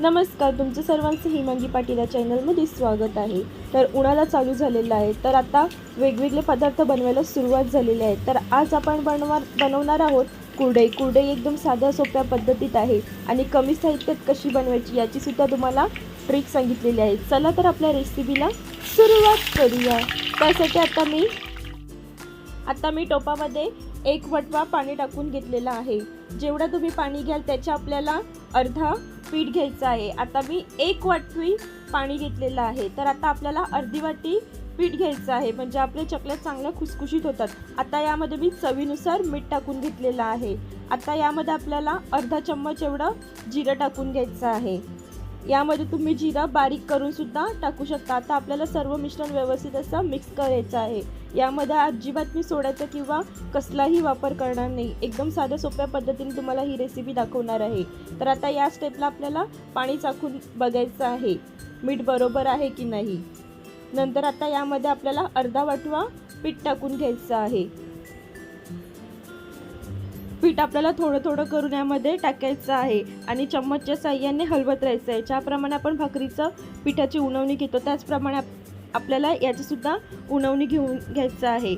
नमस्कार तुमचं सर्वांचं हिमांगी पाटील या चॅनलमध्ये स्वागत आहे. तर उन्हाळा चालू झालेला आहे तर आता वेगवेगळे पदार्थ बनवायला सुरुवात झालेली आहे. तर आज आपण बनवा बनवणार आहोत कुरडई. कुरडई एकदम साध्या सोप्या पद्धतीत आहे आणि कमी साहित्यात कशी बनवायची याचीसुद्धा तुम्हाला ट्रिक सांगितलेली आहे. चला तर आपल्या रेसिपीला सुरुवात करूया. त्यासाठी आता मी आता मी टोपामध्ये एक वटवा पाणी टाकून घेतलेला आहे. जेवढं तुम्ही पाणी घ्याल त्याच्या आपल्याला अर्धा पीठ घ्यायचं आहे. आता मी एक वाटी पाणी घेतलेलं आहे. तर आता आपल्याला अर्धी वाटी पीठ घ्यायचं आहे. म्हणजे आपले चकल्या चांगल्या खुसखुशीत होतात. आता यामध्ये मी चवीनुसार मीठ टाकून घेतलेलं आहे. आता यामध्ये आपल्याला अर्धा चम्मच एवढं जिरं टाकून घ्यायचं आहे. यामध्ये तुम्ही जिरा बारीक करून सुद्धा टाकू शकता. आता आपल्याला सर्व मिश्रण व्यवस्थित असं मिक्स करायचं आहे. यामध्ये अजिबात मी सोड्याचा किंवा कसलाही वापर करणार नाही. एकदम साध्या सोप्या पद्धतीने तुम्हाला ही रेसिपी दाखवणार आहे. तर आता या स्टेपला आपल्याला पाणी चाखून बघायचं आहे. मीठ बरोबर आहे की नाही? नंतर आता यामध्ये आपल्याला अर्धा वाटवा पीठ टाकून घ्यायचं आहे. पीठ आपल्याला थोडं थोडं करून यामध्ये टाकायचं आहे. आणि चम्मचच्या साह्याने हलवत राहायचं आहे. ज्याप्रमाणे आपण भाकरीचं पिठाची उणवणी घेतो त्याचप्रमाणे आपल्याला याचीसुद्धा उणवणी घेऊन घ्यायचं आहे.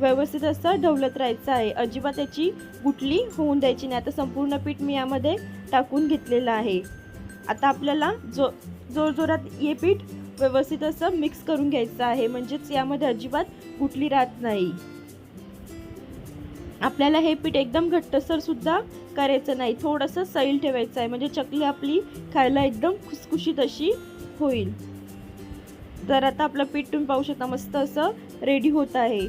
व्यवस्थित असं ढवलत राहायचं आहे. अजिबात याची गुटली होऊन द्यायची नाही. आता संपूर्ण पीठ मी यामध्ये टाकून घेतलेलं आहे. आता आपल्याला जो जोरजोरात हे पीठ व्यवस्थित असं मिक्स करून घ्यायचं आहे. म्हणजेच यामध्ये अजिबात गुटली राहत नाही. आपल्याला हे पीठ एकदम घट्टसर सुद्धा करायचं नाही. थोडंसं सैल ठेवायचं आहे. म्हणजे चकली आपली खायला एकदम खुसखुशीत अशी होईल. तर आता आपलं पीठ तुम्ही पाहू शकता मस्त असं रेडी होत आहे.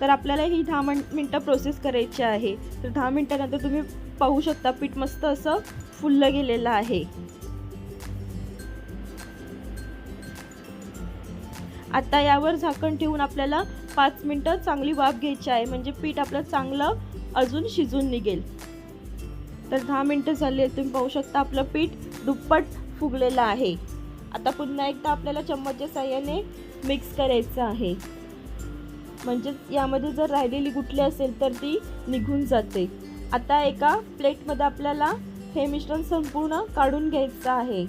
तर आपल्याला ही दहा मिन मिनटं प्रोसेस करायची आहे. तर दहा मिनटानंतर तुम्ही पाहू शकता पीठ मस्त असं फुललं गेलेलं आहे. आता यावर झाकण ठेवून आपल्याला पाच मिनटं चांगली वाफ घ्यायची आहे. म्हणजे पीठ आपलं चांगलं अजून शिजून निघेल. तर दहा मिनटं झाली आहेत. तुम्ही पाहू शकता आपलं पीठ दुप्पट फुगलेलं आहे. आता पुन्हा एकदा आपल्याला चम्मचच्या साह्याने मिक्स करायचं आहे. म्हणजेच यामध्ये जर राहिलेली गुठली असेल तर ती निघून जाते. आता एका प्लेटमध्ये आपल्याला हे मिश्रण संपूर्ण काढून घ्यायचं आहे.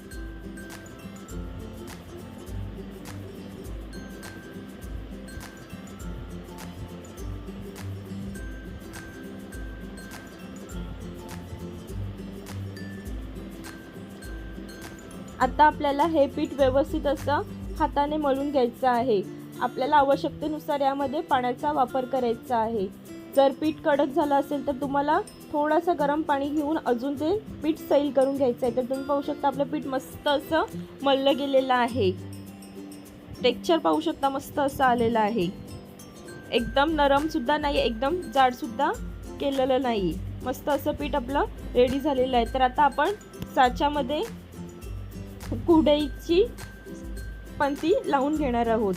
आता आपल्याला हे पीठ व्यवस्थित असं हाताने मळून घ्यायचं आहे. आपल्याला आवश्यकतेनुसार यामध्ये पाण्याचा वापर करायचा आहे. जर पीठ कडक झालं असेल तर तुम्हाला थोडंसं गरम पाणी घेऊन अजून ते पीठ सैल करून घ्यायचं आहे. तर तुम्ही पाहू शकता आपलं पीठ मस्त असं मळलं गेलेलं आहे. टेक्स्चर पाहू शकता मस्त असं आलेलं आहे. एकदम नरमसुद्धा नाही एकदम जाडसुद्धा केलेलं नाही मस्त असं पीठ आपलं रेडी झालेलं आहे. तर आता आपण साच्यामध्ये कुडईची पंती लावून घेणार आहोत.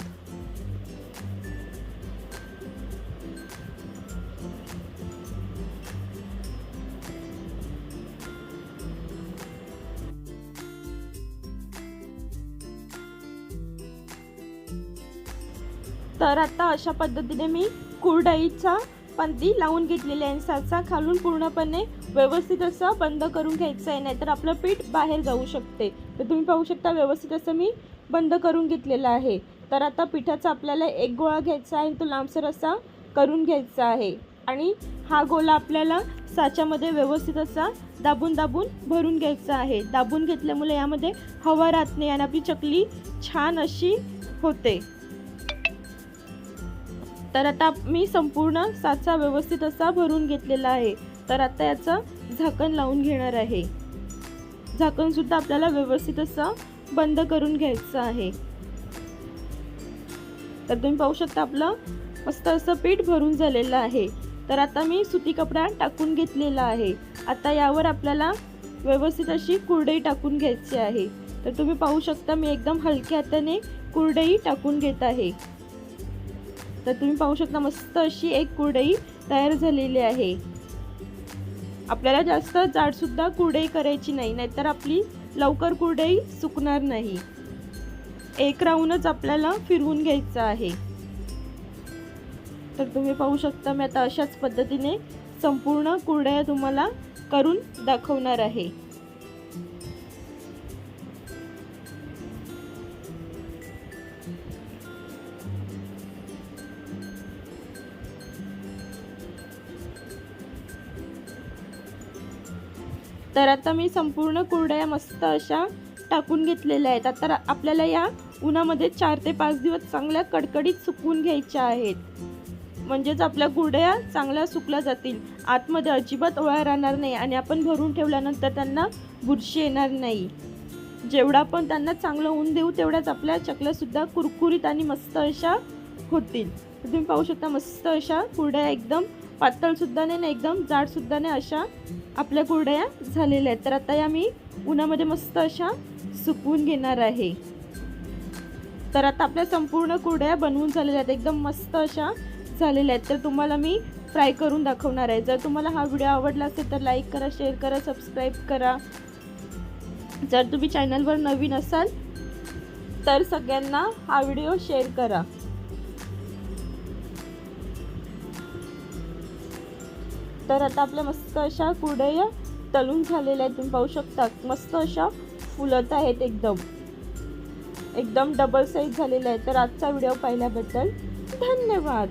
तर आता अशा पद्धतीने मी कुरडईचा पंती लावून घेतलेली आहे साचा खालून पूर्णपणे व्यवस्थित असं बंद करून घ्यायचं आहे नाहीतर आपलं पीठ बाहेर जाऊ शकते. तर तुम्ही पाहू शकता व्यवस्थित असं मी बंद करून घेतलेलं आहे. तर आता पिठाचा आपल्याला एक गोळा घ्यायचा आहे तो लांबसर असा करून घ्यायचा आहे. आणि हा गोळा आपल्याला साच्यामध्ये व्यवस्थित असा दाबून दाबून भरून घ्यायचा आहे. दाबून घेतल्यामुळे यामध्ये हवा राहत नाही आणि आपली चकली छान अशी होते. तर आता मी संपूर्ण साचा व्यवस्थित असा भरून घेतलेला आहे. तर आता याचं झाकण लावून घेणार आहे. झाकणसुद्धा आपल्याला व्यवस्थित असं बंद करून घ्यायचं आहे. तर तुम्ही पाहू शकता आपलं मस्त असं पीठ भरून झालेलं आहे. तर आता मी सुती कपडा टाकून घेतलेला आहे. आता यावर आपल्याला व्यवस्थित अशी कुरडई टाकून घ्यायची आहे. तर तुम्ही पाहू शकता मी एकदम हलक्या हाताने कुरडई टाकून घेत आहे. तर तुम्ही पाहू शकता मस्त अशी एक कुरडई तयार झालेली आहे. आपल्याला जास्त जाडसुद्धा कुरडई करायची नाही नाहीतर आपली लवकर कुरडई सुकणार नाही. एक राऊंडच आपल्याला फिरवून घ्यायचं आहे. तर तुम्ही पाहू शकता मी आता अशाच पद्धतीने संपूर्ण कुरड्या तुम्हाला करून दाखवणार आहे. तर आता मी संपूर्ण कुरड्या मस्त अशा टाकून घेतलेल्या आहेत. आता आपल्याला या उन्हामध्ये चार ते पाच दिवस चांगल्या कडकडीत सुकवून घ्यायच्या आहेत. म्हणजेच आपल्या कुरडया चांगल्या सुकल्या जातील. आतमध्ये अजिबात ओळा राहणार नाही आणि आपण भरून ठेवल्यानंतर त्यांना बुरशी येणार नाही. जेवढा आपण त्यांना चांगलं ऊन देऊ तेवढ्याच आपल्या चकल्यासुद्धा कुरकुरीत आणि मस्त अशा होतील. तुम्ही पाहू शकता मस्त अशा कुरड्या एकदम पातळसुद्धा नाही आणि एकदम जाडसुद्धा नाही अशा आपल्या कुरड्या झालेल्या आहेत. तर आता या मी उन्हामध्ये मस्त अशा सुकवून घेणार आहे. तर आता आपल्या संपूर्ण कुरड्या बनवून झालेल्या आहेत. एकदम मस्त अशा झालेल्या आहेत. तर तुम्हाला मी फ्राय करून दाखवणार आहे. जर तुम्हाला हा व्हिडिओ आवडला असेल तर लाईक करा शेअर करा सबस्क्राईब करा. जर तुम्ही चॅनलवर नवीन असाल तर सगळ्यांना हा व्हिडिओ शेअर करा. तर आता आपल्या मस्त अशा कुरडया तलून झालेल्या आहेत. तुम्ही पाहू शकता. मस्त अशा फुलत आहेत एकदम. एकदम डबल साईज झालेल्या आहेत. तर आजचा व्हिडिओ पाहिल्याबद्दल धन्यवाद.